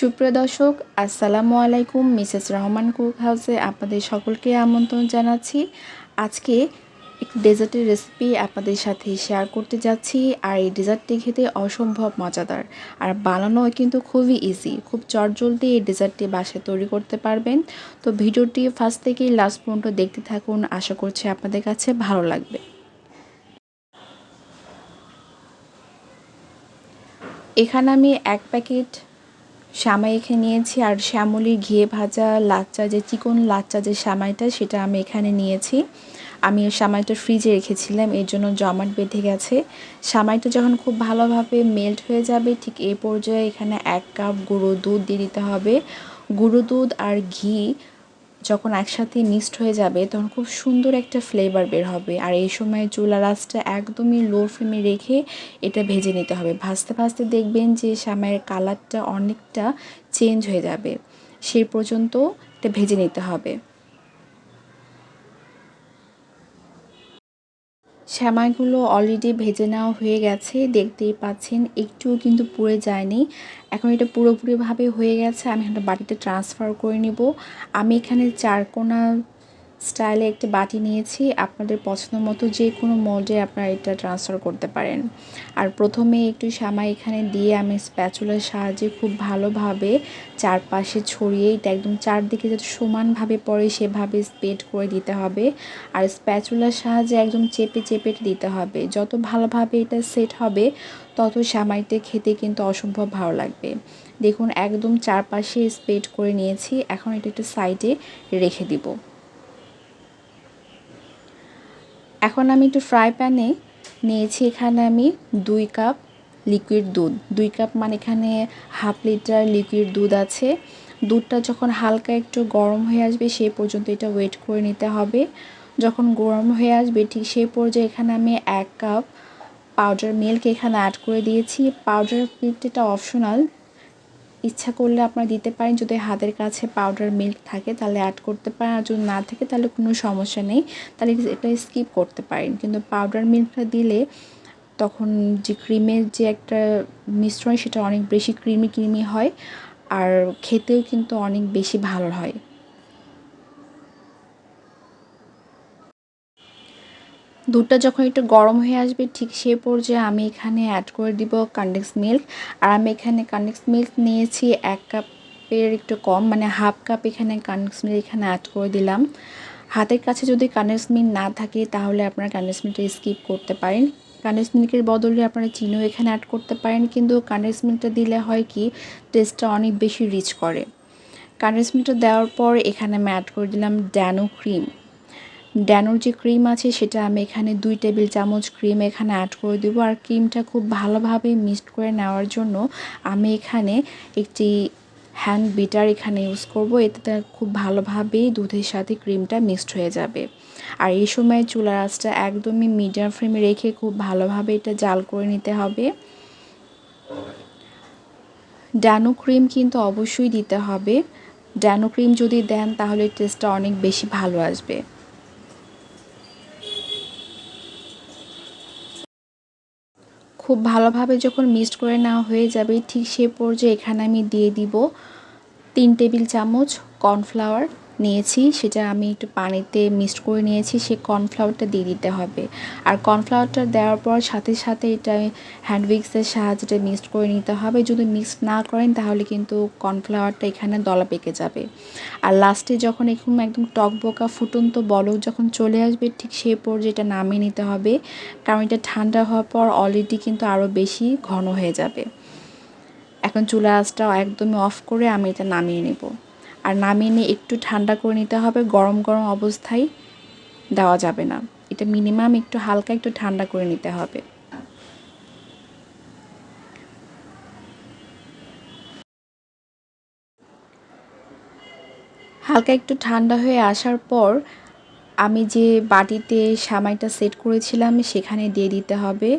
সুপ্রিয় দর্শক, আসসালামু আলাইকুম। মিসেস রহমান কুক হাউসে আপনাদের সকলকে আমন্ত্রণ জানাচ্ছি। আজকে একটু ডেজার্টের রেসিপি আপনাদের সাথে শেয়ার করতে যাচ্ছি। আর এই ডেজার্টটি খেতে অসম্ভব মজাদার। আর বানানো কিন্তু খুবই ইজি খুব চটজলদি এই ডেজার্টটি বাসায় তৈরি করতে পারবেন। তো ভিডিওটি ফার্স্ট থেকেই লাস্ট পর্যন্ত দেখতে থাকুন। আশা করছি আপনাদের কাছে ভালো লাগবে। এখানে আমি এক প্যাকেট সামাই এখানে নিয়েছি আর শ্যামলির ঘিয়ে ভাজা লাচ্চা, যে চিকন লাচ্চা যে সামাইটা, সেটা আমি এখানে নিয়েছি। আমি ওই সামাইটা ফ্রিজে রেখেছিলাম, এর জন্য জমাট বেঁধে গেছে। সামাইটা যখন খুব ভালোভাবে মেল্ট হয়ে যাবে, ঠিক এই পর্যায়ে এখানে এক কাপ গুঁড়ো দুধ দিয়ে দিতে হবে। গুঁড়ো দুধ আর ঘি যখন একসাথে মিক্সড হয়ে যাবে, তখন খুব সুন্দর একটা ফ্লেভার বের হবে। আর এই সময় চুলা রাসটা একদমই লো ফ্লেমে রেখে এটা ভেজে নিতে হবে। ভাজতে ভাজতে দেখবেন যে সামাইয়ের কালারটা অনেকটা চেঞ্জ হয়ে যাবে। সেই পর্যন্ত এটা ভেজে নিতে হবে। শ্যামাইগুলো অলরেডি ভেজে নেওয়া হয়ে গেছে, দেখতেই পাচ্ছেন, একটুও কিন্তু পুড়ে যায়নি। এখন এটা পুরোপুরিভাবে হয়ে গেছে, আমি একটা বাটিতে ট্রান্সফার করে নেব। আমি এখানে চারকোনা স্টাইলে একটি বাটি নিয়েছি, আপনাদের পছন্দ মতো যে কোনো মোল্ডে আপনারা এটা ট্রান্সফার করতে পারেন। আর প্রথমে একটু সামাই এখানে দিয়ে আমি স্প্যাচুলার সাহায্যে খুব ভালোভাবে চারপাশে ছড়িয়ে এটা একদম চারদিকে যাতে সমানভাবে পড়ে সেভাবে স্প্রেড করে দিতে হবে। আর স্প্যাচুলার সাহায্যে একদম চেপে চেপে দিতে হবে। যত ভালোভাবে এটা সেট হবে, তত সামাইতে খেতে কিন্তু অসম্ভব ভালো লাগবে। দেখুন, একদম চারপাশে স্প্রেড করে নিয়েছি, এখন এটা একটু সাইডে রেখে দিব। এখন আমি একটু ফ্রাই প্যানে নিয়েছি এখানে আমি দুই কাপ লিকুইড দুধ। দুই কাপ মানে এখানে হাফ লিটার লিকুইড দুধ আছে। দুধটা যখন হালকা একটু গরম হয়ে আসবে সেই পর্যন্ত এটা ওয়েট করে নিতে হবে। যখন গরম হয়ে আসবে ঠিক সেই পর্যায়ে এখানে আমি এক কাপ পাউডার মিল্ক এখানে অ্যাড করে দিয়েছি। পাউডার মিল্কটা অপশনাল ইচ্ছা করলে আপনারা দিতে পারেন। যদি হাতের কাছে পাউডার মিল্ক থাকে, তাহলে অ্যাড করতে পারেন। আর যদি না থাকে, তাহলে কোনো সমস্যা নেই। তাহলে এটা স্কিপ করতে পারেন। কিন্তু পাউডার মিল্কটা দিলে তখন যে ক্রিমের যে একটা মিশ্রণ, সেটা অনেক বেশি ক্রিমি ক্রিমি হয়। আর খেতেও কিন্তু অনেক বেশি ভালো হয়। দুধটা যখন একটু গরম হয়ে আসবে, ঠিক সেই পর্যায়ে আমি এখানে অ্যাড করে দিব কন্ডেন্স মিল্ক আর আমি এখানে কন্ডেন্স মিল্ক নিয়েছি এক কাপের একটু কম মানে হাফ কাপ এখানে কন্ডেন্স মিল্ক এখানে অ্যাড করে দিলাম। হাতের কাছে যদি কন্ডেন্স মিল্ক না থাকে, তাহলে আপনারা কন্ডেন্স মিল্কটা স্কিপ করতে পারেন। কন্ডেন্স মিল্কের বদলে আপনারা চিনিও এখানে অ্যাড করতে পারেন, কিন্তু কন্ডেন্স মিল্কটা দিলে হয় কি টেস্টটা অনেক বেশি রিচ করে। কন্ডেন্স মিল্কটা দেওয়ার পর এখানে আমি অ্যাড করে দিলাম ড্যানো ক্রিম ড্যানোর যে ক্রিম আছে সেটা আমি এখানে দুই টেবিল চামচ ক্রিম এখানে অ্যাড করে দেবো। আর ক্রিমটা খুব ভালোভাবে মিক্সড করে নেওয়ার জন্য আমি এখানে একটি হ্যান্ড বিটার এখানে ইউজ করব। এতে খুব ভালোভাবেই দুধের সাথে ক্রিমটা মিক্সড হয়ে যাবে। আর এই সময় চুলার আঁচটা একদমই মিডিয়াম ফ্লেমে রেখে খুব ভালোভাবে এটা জাল করে নিতে হবে। ড্যানো ক্রিম কিন্তু অবশ্যই দিতে হবে। ড্যানো ক্রিম যদি দেন তাহলে টেস্টটা অনেক বেশি ভালো আসবে। খুব ভালোভাবে যখন মিক্সড করে নেওয়া হয়ে যাবে, ঠিক সে পর্যায়ে এখানে আমি দিয়ে দিব তিন টেবিল চামচ কর্নফ্লাওয়ার। নিয়েছি, সেটা আমি একটু পানিতে মিক্সড করে নিয়েছি সেই কর্নফ্লাওয়ারটা দিয়ে দিতে হবে। আর কর্নফ্লাওয়ারটা দেওয়ার পর সাথে সাথে এটা হ্যান্ড উইক্সের সাহায্যে মিক্সড করে নিতে হবে। যদি মিক্স না করেন, তাহলে কিন্তু কর্নফ্লাওয়ারটা এখানে দলা পেকে যাবে। আর লাস্টে যখন এরকম একদম টক বোকা ফুটন্ত বলক যখন চলে আসবে, ঠিক সেই পর্যায়ে এটা নামিয়ে নিতে হবে। কারণ এটা ঠান্ডা হওয়ার পর অলরেডি কিন্তু আরও বেশি ঘন হয়ে যাবে। এখন চুলা আঁচটা একদমই অফ করে আমি এটা নামিয়ে নেব। আর নামিয়ে নিয়ে একটু ঠান্ডা করে নিতে হবে। গরম গরম অবস্থায় দেওয়া যাবে না। এটা মিনিমাম একটু হালকা একটু ঠান্ডা করে নিতে হবে। হালকা একটু ঠান্ডা হয়ে আসার পর আমি যে বাটিতে সামাইটা সেট করেছিলাম, সেখানে দিয়ে দিতে হবে।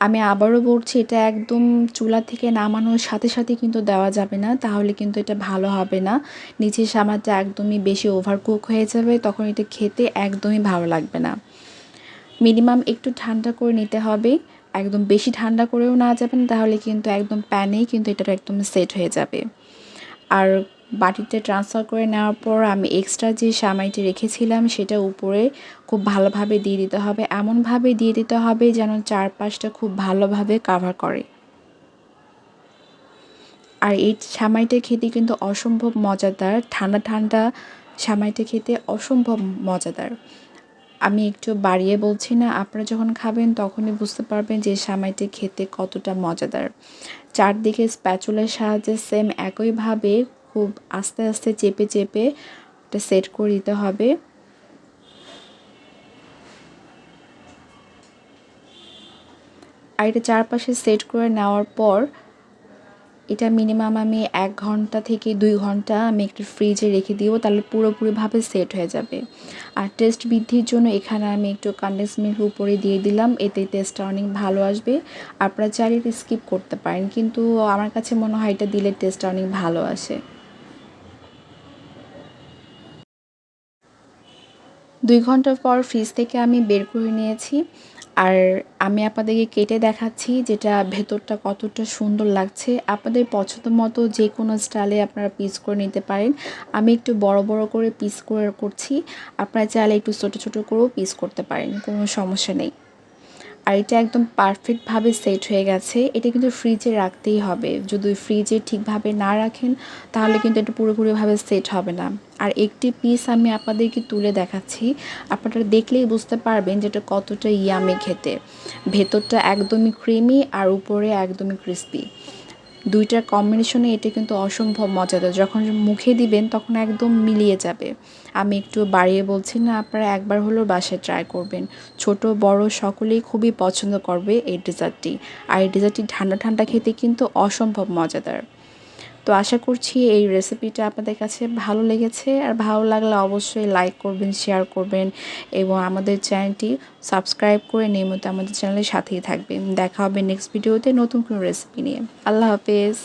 আমি আবারও বলছি, এটা একদম চুলা থেকে নামানোর সাথে সাথে কিন্তু দেওয়া যাবে না, তাহলে কিন্তু এটা ভালো হবে না। নিচের সামানটা একদমই বেশি ওভার কুক হয়ে যাবে, তখন এটা খেতে একদমই ভালো লাগবে না। মিনিমাম একটু ঠান্ডা করে নিতে হবে, একদম বেশি ঠান্ডা করেও না যাবেন তাহলে কিন্তু একদম প্যানেই কিন্তু এটা একদম সেট হয়ে যাবে। আর বাটিতে ট্রান্সফার করে নেওয়ার পর আমি এক্সট্রা যে সামাইটি রেখেছিলাম, সেটা উপরে খুব ভালোভাবে দিয়ে দিতে হবে। এমনভাবে দিয়ে দিতে হবে যেন চারপাশটা খুব ভালোভাবে কাভার করে। আর এই সামাইটা খেতে কিন্তু অসম্ভব মজাদার, ঠান্ডা ঠান্ডা সামাইটা খেতে অসম্ভব মজাদার। আমি একটু বাড়িয়ে বলছি না, আপনারা যখন খাবেন তখনই বুঝতে পারবেন যে সামাইটি খেতে কতটা মজাদার। চারদিকে স্প্যাচুলার সাহায্যে সেম একইভাবে খুব আস্তে আস্তে চেপে চেপে এটা সেট করে দিতে হবে। আর এটা চারপাশে সেট করে নেওয়ার পর এটা মিনিমাম আমি এক ঘণ্টা থেকে দুই ঘণ্টা আমি একটু ফ্রিজে রেখে দিব, তাহলে পুরোপুরিভাবে সেট হয়ে যাবে। আর টেস্ট বৃদ্ধির জন্য এখানে আমি একটু কন্ডেন্স উপরে দিয়ে দিলাম, এতে টেস্টটা অনেক ভালো আসবে। আপনারা চাইলে স্কিপ করতে পারেন, কিন্তু আমার কাছে মনে হয় এটা দিলে টেস্টটা অনেক ভালো আসে। দুই ঘণ্টার পর ফ্রিজ থেকে আমি বের করে নিয়েছি। আর আমি আপনাদেরকে কেটে দেখাচ্ছি যেটা ভেতরটা কতটা সুন্দর লাগছে। আপনাদের পছন্দ মতো যে কোনো স্টাইলে আপনারা পিস করে নিতে পারেন। আমি একটু বড় বড় করে পিস করে করছি। আপনারা চাইলে একটু ছোটো ছোটো করেও পিস করতে পারেন, কোনো সমস্যা নেই। আর এটা একদম পারফেক্টভাবে সেট হয়ে গেছে। এটা কিন্তু ফ্রিজে রাখতেই হবে। যদি ফ্রিজে ঠিকভাবে না রাখেন, তাহলে কিন্তু এটা পুরোপুরিভাবে সেট হবে না। আর একটি পিস আমি আপনাদেরকে তুলে দেখাচ্ছি। আপনারা দেখলেই বুঝতে পারবেন যে এটা কতটা ইয়ামে খেতে। ভেতরটা একদমই ক্রিমি আর উপরে একদমই ক্রিস্পি দুইটার কম্বিনেশনে এটা কিন্তু অসম্ভব মজাদার। যখন মুখে দিবেন, তখন একদম মিলিয়ে যাবে। আমি একটু বাড়িয়ে বলছি না, আপনারা একবার হলেও বাসায় ট্রাই করবেন। ছোট, বড় সকলেই খুবই পছন্দ করবে এই ডেজার্টটি আর এই ডেজার্টটি ঠান্ডা ঠান্ডা খেতে কিন্তু অসম্ভব মজাদার। তো আশা করছি এই রেসিপিটা আপনাদের কাছে ভালো লেগেছে। আর ভালো লাগলে অবশ্যই লাইক করবেন শেয়ার করবেন এবং আমাদের চ্যানেলটি সাবস্ক্রাইব করে নিয়মিত আমাদের চ্যানেলের সাথেই থাকবেন। দেখা হবে নেক্সট ভিডিওতে নতুন কোনো রেসিপি নিয়ে। আল্লাহ হাফেজ।